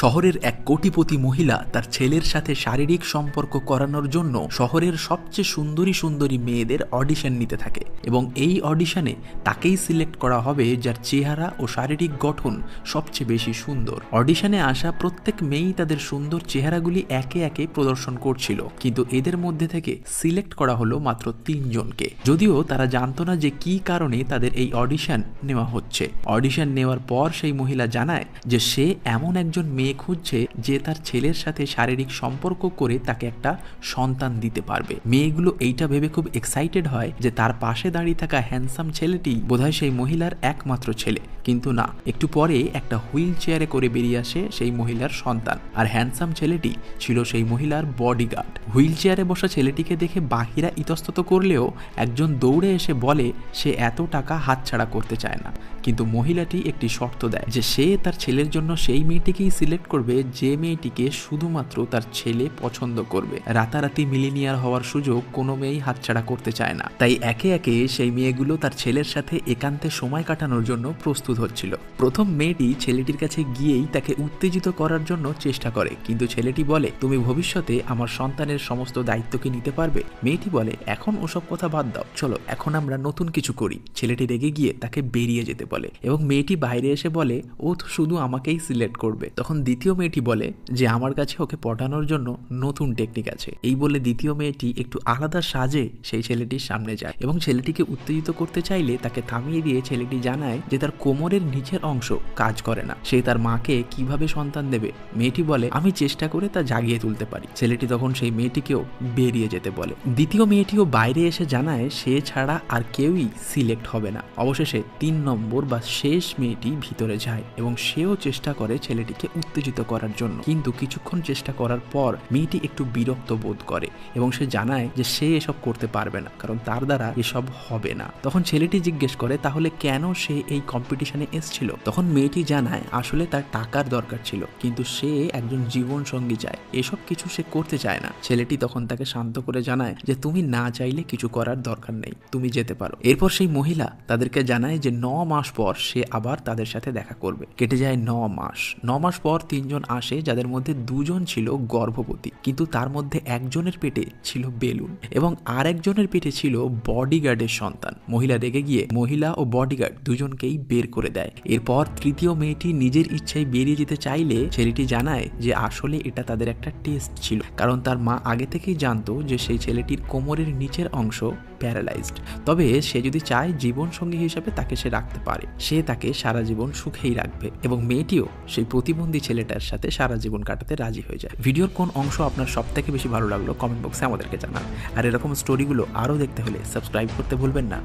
শহরের এক কোটিপতি মহিলা তার ছেলের সাথে শারীরিক সম্পর্ক করানোর জন্য শহরের সবচেয়ে সুন্দরী সুন্দরী মেয়েদের অডিশন নিতে থাকে এবং এই অডিশনে তাকেই সিলেক্ট করা হবে যার চেহারা ও শারীরিক গঠন সবচেয়ে বেশি সুন্দর। অডিশনে আসা প্রত্যেক মেয়েই তাদের সুন্দর চেহারাগুলি একে একে প্রদর্শন করছিল, কিন্তু এদের মধ্যে থেকে সিলেক্ট করা হলো মাত্র তিনজনকে। যদিও তারা জানতো না যে কি কারণে তাদের এই অডিশন নেওয়া হচ্ছে। অডিশন নেওয়ার পর সেই মহিলা জানায় যে সে এমন একজন মেয়ে খুঁজছে যে তার ছেলের সাথে শারীরিক সম্পর্ক করে তাকে একটা সন্তান দিতে পারবে। মেয়েগুলো এইটা ভেবে খুব এক্সাইটেড হয় যে তার পাশে দাঁড়িয়ে থাকা হ্যান্ডসাম ছেলেটি বোধহয় সেই মহিলার একমাত্র ছেলে। কিন্তু না, একটু পরে একটা হুইল চেয়ারে করে বেরিয়ে আসে সেই মহিলার সন্তান। আর হ্যান্ডসাম ছেলেটি ছিল সেই মহিলার বডিগার্ড হুইল চেয়ারে বসা ছেলেটিকে দেখে বাকিরা ইতস্তত করলেও একজন দৌড়ে এসে বলে, সে এত টাকা হাতছাড়া করতে চায় না। কিন্তু মহিলাটি একটি শর্ত দেয় যে সে তার ছেলের জন্য সেই মেয়েটিকেই সিলেক্ট করবে যে মেয়েটিকে শুধুমাত্র তার ছেলে পছন্দ করবে। রাতারাতি মিলিনিয়ার হওয়ার সুযোগ কোনো মেয়েই হাতছাড়া করতে চায় না। তাই একে একে সেই মেয়েগুলো তার ছেলের সাথে একান্তে সময় কাটানোর জন্য প্রস্তুত হচ্ছিল। প্রথম মেয়েটি ছেলেটির কাছে গিয়েই তাকে উত্তেজিত করার জন্য চেষ্টা করে। কিন্তু ছেলেটি বলে, তুমি ভবিষ্যতে আমার সন্তানের সমস্ত দায়িত্বকে নিতে পারবে? মেয়েটি বলে, এখন ওসব কথা বাদ দাও। চলো, এখন আমরা নতুন কিছু করি। ছেলেটি রেগে গিয়ে তাকে বেরিয়ে যেতে বলে এবং মেয়েটি বাইরে এসে বলে, ও শুধু আমাকেই সিলেক্ট করবে। তখন দ্বিতীয় মেয়েটি বলে যে আমার কাছে ওকে পটানোর জন্য নতুন টেকনিক আছে। এই বলে দ্বিতীয় মেয়েটি একটু আলাদা সাজে সেই ছেলেটির সামনে যায় এবং ছেলেটিকে উত্তেজিত করতে চাইলে তাকে থামিয়ে দিয়ে ছেলেটি জানায় যে তার কোমরের নিচের অংশ কাজ করে না। সে তার মাকে কীভাবে সন্তান দেবে? মেয়েটি বলে, আমি চেষ্টা করে তা জাগিয়ে তুলতে পারি। ছেলেটি তখন সেই মেয়েটিকেও বেরিয়ে যেতে বলে। দ্বিতীয় মেয়েটিও বাইরে এসে জানায়, সে ছাড়া আর কেউই সিলেক্ট হবে না। অবশেষে তিন নম্বর বা শেষ মেয়েটি ভিতরে যায় এবং সেও চেষ্টা করে ছেলেটিকে উত্তেজিত করার জন্য। কিন্তু কিছুক্ষণ চেষ্টা করার পর মেয়েটি একটু বিরক্ত বোধ করে এবং সে জানায় যে সে এসব করতে পারবে না, কারণ তার দ্বারা এসব হবে না। তখন ছেলেটি জিজ্ঞেস করে, তাহলে কেন সে এই কম্পিটিশনে এসছিল? তখন মেয়েটি জানায়, আসলে তার টাকার দরকার ছিল, কিন্তু সে একজন জীবন সঙ্গী চায়। এসব কিছু সে করতে চায় না। ছেলেটি তখন তাকে শান্ত করে জানায় যে, তুমি না চাইলে কিছু করার দরকার নেই, তুমি যেতে পারো। এরপর সেই মহিলা তাদেরকে জানায় যে, ন মাস পর সে আবার তাদের সাথে দেখা করবে। কেটে যায় ন মাস। ন মাস পর তিনজন আসে যাদের মধ্যে দুজন ছিল গর্ভবতী, কিন্তু তার মধ্যে একজনের পেটে ছিল বেলুন এবং আর একজনের পেটে ছিল বডিগার্ডের সন্তান। মহিলা রেগে গিয়ে মহিলা ও বডিগার্ড দুজনকেই বের করে দেয়। এরপর তৃতীয় মেয়েটি নিজের ইচ্ছায় বেরিয়ে যেতে চাইলে ছেলেটি জানায় যে আসলে এটা তাদের একটা টেস্ট ছিল, কারণ তার মা আগে থেকেই জানতো যে সেই ছেলেটির কোমরের নিচের অংশ প্যারালাইজড। তবে সে যদি চায় জীবন সঙ্গী হিসাবে তাকে সে রাখতে পারে। সে তাকে সারা জীবন সুখেই রাখবে এবং মেয়েটিও সেই প্রতিবন্ধী ছেলেটার সাথে সারা জীবন কাটাতে রাজি হয়ে যায়। ভিডিওর কোন অংশ আপনার সব থেকে বেশি ভালো লাগল কমেন্ট বক্সে আমাদেরকে জানান। আর এরকম স্টোরিগুলো আরও দেখতে হলে সাবস্ক্রাইব করতে ভুলবেন না।